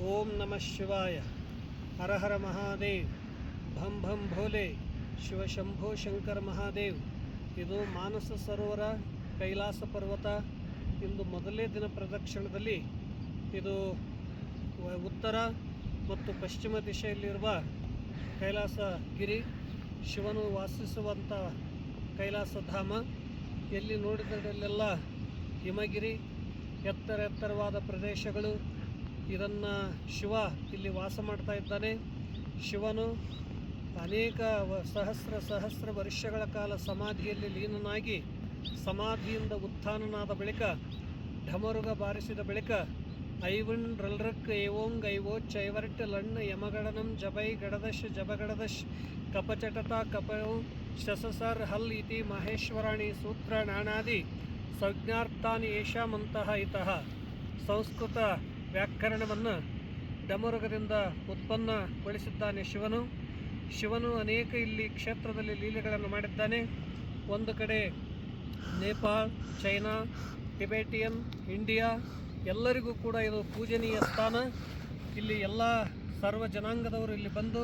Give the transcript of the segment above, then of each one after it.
ಓಂ ನಮಃ ಶಿವಾಯ. ಹರ ಹರ ಮಹಾದೇವ್. ಭಂ ಭಂ ಭೋಲೆ. ಶಿವಶಂಭೋ ಶಂಕರ ಮಹಾದೇವ್. ಇದು ಮಾನಸ ಸರೋವರ, ಕೈಲಾಸ ಪರ್ವತ. ಇಂದು ಮೊದಲನೇ ದಿನ ಪ್ರದಕ್ಷಿಣದಲ್ಲಿ ಇದು ಉತ್ತರ ಮತ್ತು ಪಶ್ಚಿಮ ದಿಶೆಯಲ್ಲಿರುವ ಕೈಲಾಸ ಗಿರಿ, ಶಿವನು ವಾಸಿಸುವಂಥ ಕೈಲಾಸ ಧಾಮ. ಎಲ್ಲಿ ನೋಡಿದಲ್ಲೆಲ್ಲ ಹಿಮಗಿರಿ, ಎತ್ತರ ಎತ್ತರವಾದ ಪ್ರದೇಶಗಳು ಇದನ್ನು ಶಿವ ಇಲ್ಲಿ ವಾಸ ಮಾಡ್ತಾ ಇದ್ದಾನೆ. ಶಿವನು ಅನೇಕ ಸಹಸ್ರ ಸಹಸ್ರ ವರ್ಷಗಳ ಕಾಲ ಸಮಾಧಿಯಲ್ಲಿ ಲೀನನಾಗಿ ಸಮಾಧಿಯಿಂದ ಉತ್ಥಾನನಾದ ಬಳಿಕ, ಢಮರುಗ ಬಾರಿಸಿದ ಬಳಿಕ ಐವಣ್ ರಲ್ರಕ್ ಏವೋಂಗ್ ಐವೋಚ್ ಐವರ್ಟ್ ಲಣ್ಣ ಯಮಗಡನಂ ಜಬೈ ಗಡದಶ್ ಜಬಗಡದಶ್ ಕಪಚಟತ ಕಪೌ ಶಸಸರ್ ಹಲ್ ಇತಿ ಮಹೇಶ್ವರಾಣಿ ಸೂತ್ರ ನಾಣಾದಿ ಸಂಜ್ಞಾರ್ಥಾನಿ ಯೇಷಾಮಂತಹ ಇತಃ. ಸಂಸ್ಕೃತ ವ್ಯಾಕರಣವನ್ನು ಡಮರುಗದಿಂದ ಉತ್ಪನ್ನಗೊಳಿಸಿದ್ದಾನೆ ಶಿವನು. ಶಿವನು ಅನೇಕ ಇಲ್ಲಿ ಕ್ಷೇತ್ರದಲ್ಲಿ ಲೀಲೆಗಳನ್ನು ಮಾಡಿದ್ದಾನೆ. ಒಂದು ಕಡೆ ನೇಪಾಳ್, ಚೈನಾ, ಟಿಬೇಟಿಯನ್, ಇಂಡಿಯಾ, ಎಲ್ಲರಿಗೂ ಕೂಡ ಇದು ಪೂಜನೀಯ ಸ್ಥಾನ. ಇಲ್ಲಿ ಎಲ್ಲ ಸರ್ವ ಜನಾಂಗದವರು ಇಲ್ಲಿ ಬಂದು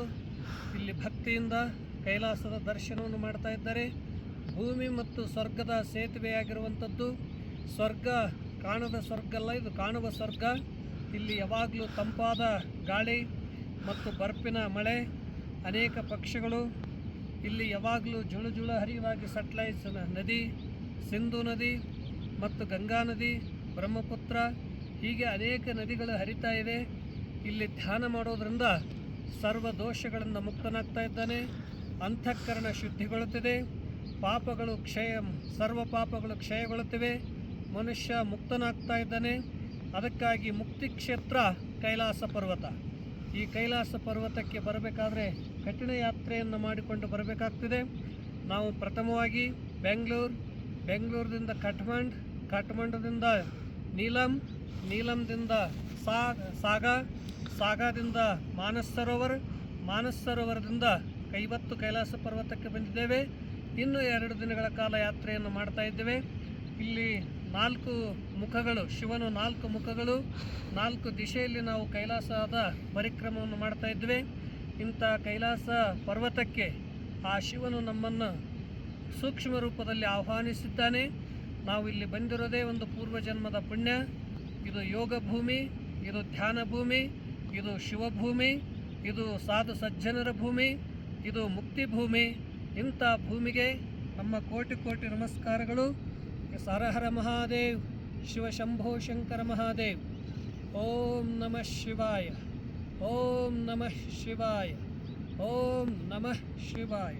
ಇಲ್ಲಿ ಭಕ್ತಿಯಿಂದ ಕೈಲಾಸದ ದರ್ಶನವನ್ನು ಮಾಡ್ತಾ ಇದ್ದಾರೆ. ಭೂಮಿ ಮತ್ತು ಸ್ವರ್ಗದ ಸೇತುವೆಯಾಗಿರುವಂಥದ್ದು. ಸ್ವರ್ಗ ಕಾಣದ ಸ್ವರ್ಗ ಅಲ್ಲ ಇದು ಕಾಣುವ ಸ್ವರ್ಗ. ಇಲ್ಲಿ ಯಾವಾಗಲೂ ತಂಪಾದ ಗಾಳಿ ಮತ್ತು ಬರ್ಪಿನ ಮಳೆ, ಅನೇಕ ಪಕ್ಷಿಗಳು, ಇಲ್ಲಿ ಯಾವಾಗಲೂ ಜುಳು ಜುಳು ಹರಿಯುವಾಗಿ ಸಟ್ಲೈಸ್ ನದಿ, ಸಿಂಧು ನದಿ ಮತ್ತು ಗಂಗಾ ನದಿ, ಬ್ರಹ್ಮಪುತ್ರ, ಹೀಗೆ ಅನೇಕ ನದಿಗಳು ಹರಿತಾ ಇವೆ. ಇಲ್ಲಿ ಧ್ಯಾನ ಮಾಡೋದ್ರಿಂದ ಸರ್ವ ದೋಷಗಳಿಂದ ಮುಕ್ತನಾಗ್ತಾ ಇದ್ದಾನೆ. ಅಂತಃಕರಣ ಶುದ್ಧಿಗೊಳ್ಳುತ್ತಿದೆ. ಪಾಪಗಳು ಕ್ಷಯ, ಸರ್ವ ಪಾಪಗಳು ಕ್ಷಯಗೊಳ್ಳುತ್ತಿವೆ. ಮನುಷ್ಯ ಮುಕ್ತನಾಗ್ತಾ ಇದ್ದಾನೆ. ಅದಕ್ಕಾಗಿ ಮುಕ್ತಿ ಕ್ಷೇತ್ರ ಕೈಲಾಸ ಪರ್ವತ. ಈ ಕೈಲಾಸ ಪರ್ವತಕ್ಕೆ ಬರಬೇಕಾದ್ರೆ ಕಠಿಣ ಯಾತ್ರೆಯನ್ನು ಮಾಡಿಕೊಂಡು ಬರಬೇಕಾಗ್ತಿದೆ. ನಾವು ಪ್ರಥಮವಾಗಿ ಬೆಂಗಳೂರು ಬೆಂಗಳೂರಿನಿಂದ ಕಠ್ಮಂಡ್, ಕಠ್ಮಂಡದಿಂದ ನೀಲಂ, ನೀಲಂದಿಂದ ಸಾಗ್ ಸಾಗ, ಸಾಗದಿಂದ ಮಾನಸ್ ಸರೋವರ್ ಮಾನಸ್ ಸರೋವರದಿಂದ ಐವತ್ತು ಕೈಲಾಸ ಪರ್ವತಕ್ಕೆ ಬಂದಿದ್ದೇವೆ. ಇನ್ನು ಎರಡು ದಿನಗಳ ಕಾಲ ಯಾತ್ರೆಯನ್ನು ಮಾಡ್ತಾ ಇದ್ದೇವೆ. ಇಲ್ಲಿ ನಾಲ್ಕು ಮುಖಗಳು, ಶಿವನು ನಾಲ್ಕು ಮುಖಗಳು, ನಾಲ್ಕು ದಿಶೆಯಲ್ಲಿ ನಾವು ಕೈಲಾಸದ ಪರಿಕ್ರಮವನ್ನು ಮಾಡ್ತಾ ಇದ್ವಿ. ಇಂಥ ಕೈಲಾಸ ಪರ್ವತಕ್ಕೆ ಆ ಶಿವನು ನಮ್ಮನ್ನು ಸೂಕ್ಷ್ಮ ರೂಪದಲ್ಲಿ ಆಹ್ವಾನಿಸಿದ್ದಾನೆ. ನಾವು ಇಲ್ಲಿ ಬಂದಿರೋದೇ ಒಂದು ಪೂರ್ವಜನ್ಮದ ಪುಣ್ಯ. ಇದು ಯೋಗ ಭೂಮಿ, ಇದು ಧ್ಯಾನ ಭೂಮಿ, ಇದು ಶಿವಭೂಮಿ, ಇದು ಸಾಧು ಸಜ್ಜನರ ಭೂಮಿ, ಇದು ಮುಕ್ತಿ ಭೂಮಿ. ಇಂಥ ಭೂಮಿಗೆ ನಮ್ಮ ಕೋಟಿ ಕೋಟಿ ನಮಸ್ಕಾರಗಳು. ಹರ ಮಹಾದೇವ್ ಶಿವಶಂಭೋ ಶಂಕರ ಮಹಾದೇವ್ ಓಂ ನಮಃ ಶಿವಾಯ ಓಂ ನಮಃ ಶಿವಾಯ ಓಂ ನಮಃ ಶಿವಾಯ